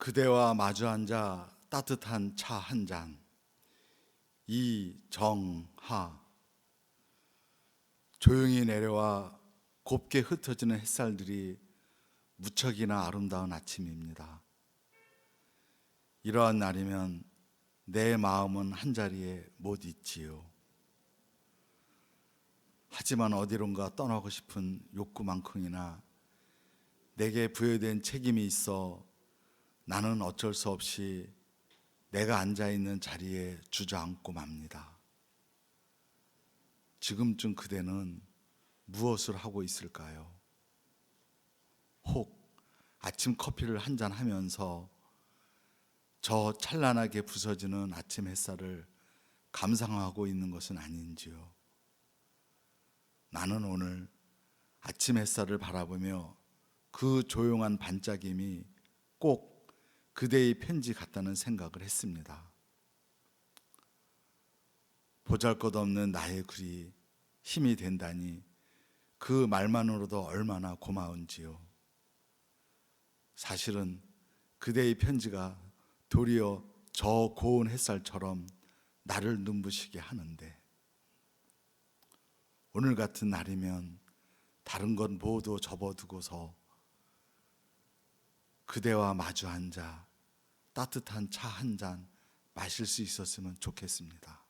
그대와 마주 앉아 따뜻한 차 한 잔. 이정하. 조용히 내려와 곱게 흩어지는 햇살들이 무척이나 아름다운 아침입니다. 이러한 날이면 내 마음은 한 자리에 못 있지요. 하지만 어디론가 떠나고 싶은 욕구만큼이나 내게 부여된 책임이 있어 나는 어쩔 수 없이 내가 앉아 있는 자리에 주저앉고 맙니다. 지금쯤 그대는 무엇을 하고 있을까요? 혹 아침 커피를 한 잔 하면서 저 찬란하게 부서지는 아침 햇살을 감상하고 있는 것은 아닌지요. 나는 오늘 아침 햇살을 바라보며 그 조용한 반짝임이 꼭 그대의 편지 같다는 생각을 했습니다. 보잘 것 없는 나의 글이 힘이 된다니 그 말만으로도 얼마나 고마운지요. 사실은 그대의 편지가 도리어 저 고운 햇살처럼 나를 눈부시게 하는데 오늘 같은 날이면 다른 건 모두 접어두고서 그대와 마주 앉아 따뜻한 차 한 잔 마실 수 있었으면 좋겠습니다.